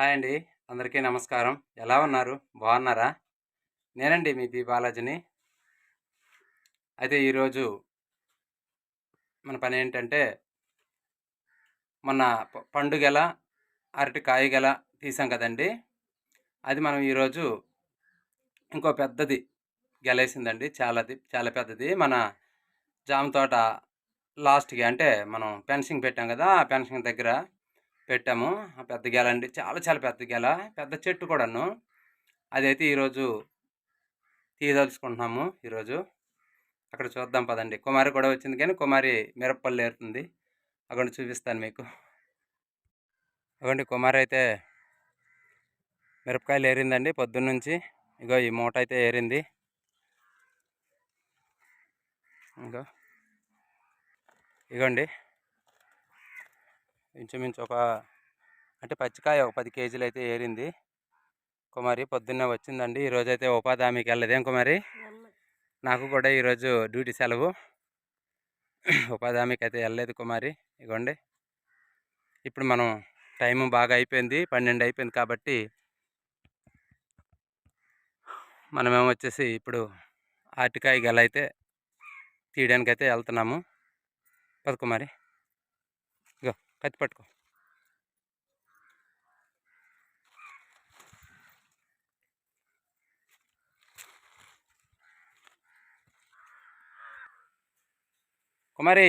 Hi అండి. అందరికీ నమస్కారం. ఎలా ఉన్నారు? బాగున్నారా? నేనండి మీ బి బాలాజీని. అయితే ఈరోజు మన పని ఏంటంటే మొన్న పండుగల అరటి కాయ గెల తీసాం కదండి. అది మనం ఈరోజు ఇంకో పెద్దది గెలేసిందండి. చాలాది చాలా పెద్దది. మన జామ తోట లాస్ట్కి అంటే మనం పెన్సింగ్ పెట్టాం కదా ఆ పెన్సింగ్ దగ్గర పెట్టాము. ఆ పెద్ద గెల అండి. చాలా చాలా పెద్ద గెల. పెద్ద చెట్టు కూడాను. అదైతే ఈరోజు తీయదలుచుకుంటున్నాము ఈరోజు. అక్కడ చూద్దాం పదండి. కుమారి కూడా వచ్చింది కానీ కుమారి మిరప్పల్లి ఏరుతుంది. అక్కడ చూపిస్తాను మీకు. అగండి కుమారి అయితే మిరపకాయలు ఏరిందండి పొద్దున్నుంచి. ఇగో ఈ మూట అయితే ఏరింది. ఇంకా ఇగోండి. ఇంచుమించు ఒక అంటే పచ్చికాయ ఒక పది కేజీలు అయితే ఏరింది. కుమారి పొద్దున్నే వచ్చిందండి. ఈరోజు అయితే ఉపాధి హామీకి వెళ్ళదేం కుమారి నాకు కూడా ఈరోజు డ్యూటీ సెలవు. ఉపాధి హామీకి అయితే వెళ్ళలేదు కుమారి ఇగోండి. ఇప్పుడు మనం టైం బాగా అయిపోయింది. పన్నెండు అయిపోయింది కాబట్టి మనమేమో వచ్చేసి ఇప్పుడు ఆటికాయ గెల అయితే తీయడానికి అయితే వెళ్తున్నాము. పద కుమారి ఇగో కత్తి పట్టుకో. కుమారి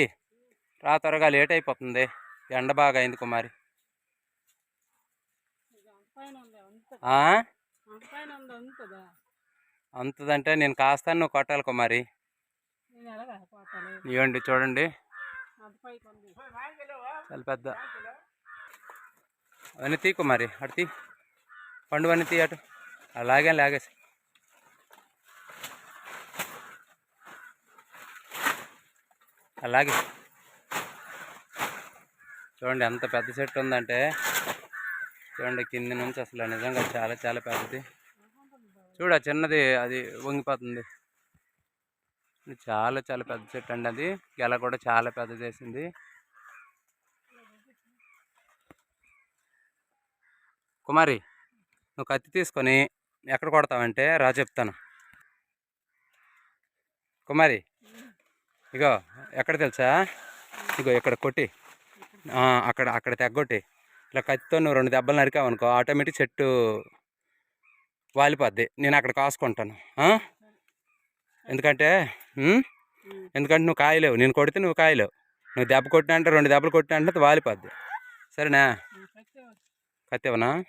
రా త్వరగా లేట్ అయిపోతుంది. ఎండ బాగా అయింది కుమారి? అంతదంటే నేను కాస్తాను నువ్వు కొట్టాలి కుమారి. ఇవ్వండి చూడండి. చాలా పెద్ద. అవన్నీ తీ కుమారి అటు తీ. పండు అన్నీ తీ అటు. అలాగే లాగేసి. అలాగే చూడండి ఎంత పెద్ద చెట్టు ఉందంటే. చూడండి కింది నుంచి అసలు నిజంగా చాలా చాలా పెద్దది. చూడ చిన్నది అది వంగిపోతుంది. చాలా చాలా పెద్ద చెట్టు అండి అది. గెల కూడా చాలా పెద్ద చేసింది. కుమారి నువ్వు కత్తి తీసుకొని ఎక్కడ కొడతావంటే రా చెప్తాను. కుమారి ఇగో ఎక్కడ తెలుసా? ఇగో ఇక్కడ కొట్టి. అక్కడ అక్కడ తెగ్గొట్టి. ఇలా కత్తితో నువ్వు రెండు దెబ్బలు నరికావు అనుకో ఆటోమేటిక్ చెట్టు వాలిపోద్ది. నేను అక్కడ కాసుకుంటాను. ఎందుకంటే ఎందుకంటే నువ్వు కాయలేవు. నేను కొడితే నువ్వు కాయలేవు. నువ్వు దెబ్బ కొట్టినా అంటే రెండు దెబ్బలు కొట్టినా అంటే వాలిపోద్ది. సరేనా? కత్తేవనా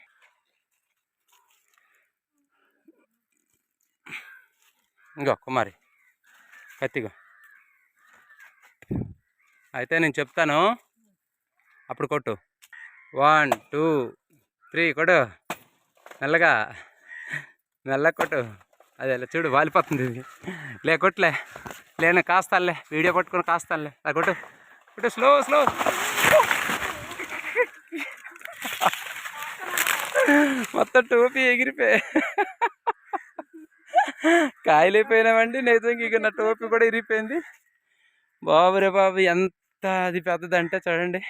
ఇంకో కుమారి. కత్తిగో. అయితే నేను చెప్తాను. అప్పుడు కొట్టు. వన్ టూ త్రీ కొట్టు. మెల్లగా. మెల్లగా కొట్టు. అదే చూడు వాలిపోతుంది ఇది. లే కొట్టులే లేను కాస్తానులే వీడియో పట్టుకొని కాస్తానులే అలా కొట్టు. కొట్టు స్లో స్లో. మొత్తం టోపీ ఎగిరిపోయి కాయలైపోయినామండి నిజంగా ఇక నా టోపీ కూడా ఇరిగిపోయింది. బాబు రే బాబు ఎంత అది పెద్దదంటే చూడండి.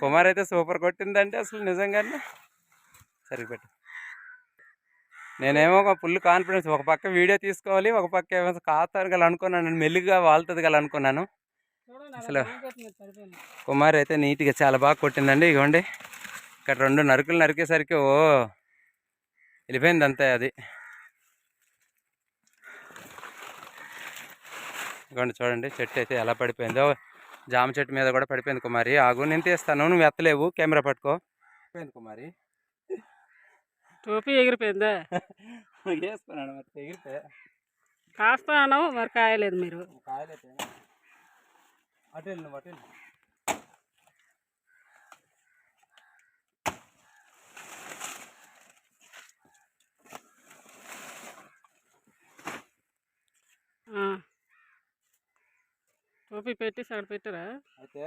కుమార్ అయితే సూపర్ కొట్టిందంటే అసలు నిజంగానే. సరిపెట్టు నేనేమో ఒక ఫుల్ కాన్ఫిడెన్స్ ఒక పక్క వీడియో తీసుకోవాలి ఒక పక్క ఏమో కాతారు గల అనుకున్నాను మెల్లిగా వాళ్తుంది గల అనుకున్నాను. అసలు కుమార్ అయితే నీట్గా చాలా బాగా కొట్టిందండి ఇగోండి. ఇక్కడ రెండు నరుకులు నరికేసరికి ఓ వెళ్ళిపోయింది అంతే అది. ఇగోండి చూడండి చెట్టు అయితే ఎలా పడిపోయిందో. జామ చెట్టు మీద కూడా పడిపోయింది కుమారి. ఆగు నేను తీస్తాను నువ్వు ఎత్తలేవు కెమెరా పట్టుకో. పడిపోయింది కుమారి. టోపీ ఎగిరిపోయిందా? వేసుకున్నాను మరి ఎగిరితే కాస్తాను మరి కాయలేదు మీరు. కాయలైతే అటు వెళ్ళు నువ్వు అటు వెళ్ళు. ఆ. టోపీ పెట్టేసి అక్కడ పెట్టారా? అయితే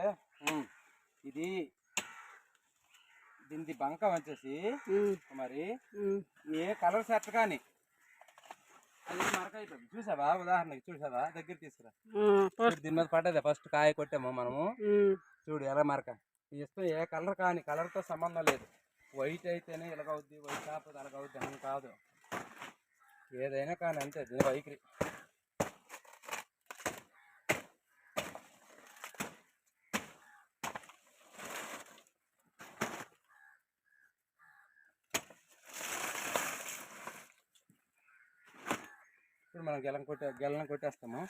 ఇది దీనిది బంక వచ్చేసి మరి. ఏ కలర్ షర్ట్ కానీ అది మరక అయిపోయింది. చూసావా? ఉదాహరణకి చూసావా? దగ్గర తీసుకురా. దీని మీద పడ్డది. ఫస్ట్ కాయ కొట్టాము మనము. చూడు ఎలా మరక. ఇష్టం ఏ కలర్ కానీ కలర్తో సంబంధం లేదు. వైట్ అయితేనే ఇలాగవుద్ది వైట్ కాకపోతే అలాగవుద్ది అని కాదు. ఏదైనా కానీ అంతే దీని వైఖరి మనం గెలం కొట్టే గెలను కొట్టేస్తాము.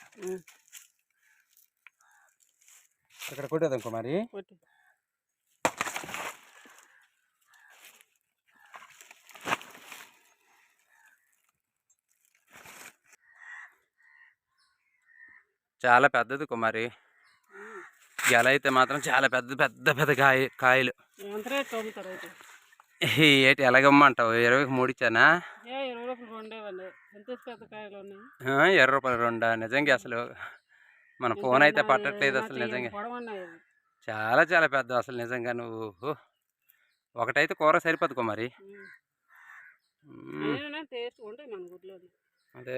ఇక్కడ కొట్టేదాం కుమారి కొట్టు. చాలా పెద్దది కుమారి. గెల అయితే మాత్రం చాలా పెద్ద పెద్ద పెద్ద కాయ కాయలు. ఏటి ఎలాగమ్మంటావు? ఇరవైకి మూడు ఇచ్చానా ఇరవై రూపాయలు రెండా నిజంగా అసలు మన ఫోన్ అయితే పట్టట్లేదు అసలు నిజంగా. చాలా చాలా పెద్ద అసలు నిజంగా నువ్వు. ఒకటైతే కూర మన గుడ్లో అదే.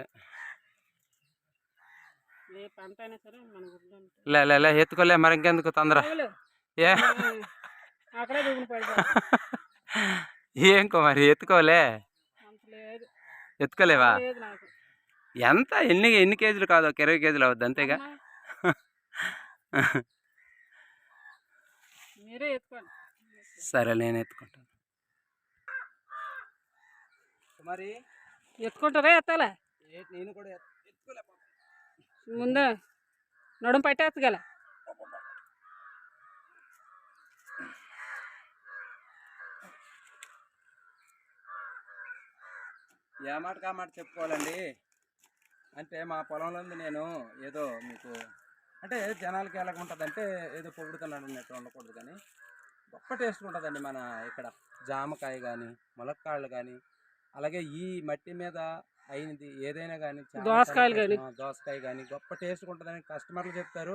లే ఎత్తుకోలే మరి ఇంకెందుకు తొందర. ఏ? ఏం కుమారి ఎత్తుకోలే? ఎత్తుకోలేవా? ఎంత? ఎన్ని ఎన్ని కేజీలు కాదు? ఒక ఇరవై కేజీలు అవుద్ది అంతేగా? మీరే సరే నేను ఎత్తుకుంటాను. కుమారి. ఎత్తుకుంటారా? ఎత్తాలా? నేను కూడా ఎత్తుకోలే ముందు నడుము పట్టేస్తుంది ఏ మాట కా మాట చెప్పుకోవాలండి? అంటే మా పొలంలో నేను ఏదో మీకు అంటే జనాలకి ఎలాగ ఉంటుంది అంటే ఏదో పొగుడుతున్నాడు అన్నట్టు ఉండకూడదు కానీ గొప్ప టేస్ట్ ఉంటుందండి మన ఇక్కడ జామకాయ కానీ ములక్కాళ్ళు కానీ అలాగే ఈ మట్టి మీద అయినది ఏదైనా కానీ దోసకాయలు ఆ, దోసకాయ కానీ గొప్ప టేస్ట్ ఉంటుందని కస్టమర్లు చెప్తారు.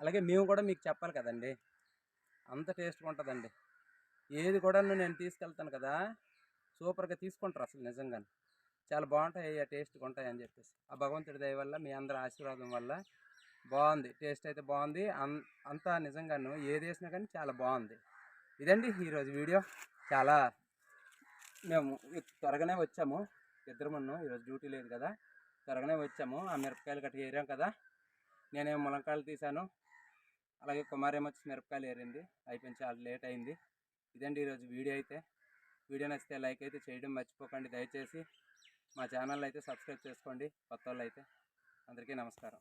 అలాగే మేము కూడా మీకు చెప్పాలి కదండి. అంత టేస్ట్గా ఉంటుందండి. ఏది కూడా నేను తీసుకెళ్తాను కదా. సూపర్గా తీసుకుంటారు అసలు నిజంగా చాలా బాగుంటాయి ఆ టేస్ట్గా ఉంటాయి అని చెప్పేసి. ఆ భగవంతుడి దయ వల్ల మీ అందరి ఆశీర్వాదం వల్ల బాగుంది. టేస్ట్ అయితే బాగుంది. అన్ అంతా నిజంగాను ఏది వేసినా కానీ చాలా బాగుంది. ఇదండి ఈరోజు వీడియో. చాలా మేము త్వరగానే వచ్చాము. ఇద్దరమును ఈరోజు డ్యూటీ లేదు కదా. త్వరగానే వచ్చాము. ఆ మిరపకాయలు గట్టిగా ఏరాం కదా. నేనేమో ములంకాయలు తీశాను. అలాగే కుమారేమో వచ్చి మిరపకాయలు ఏరింది. అయిపోయింది చాలా లేట్ అయింది. ఇదండి ఈరోజు వీడియో అయితే. వీడియో నచ్చితే లైక్ అయితే చేయడం మర్చిపోకండి. దయచేసి మా ఛానల్ అయితే సబ్స్క్రైబ్ చేసుకోండి. కొత్త వాళ్ళు అయితే అందరికీ నమస్కారం.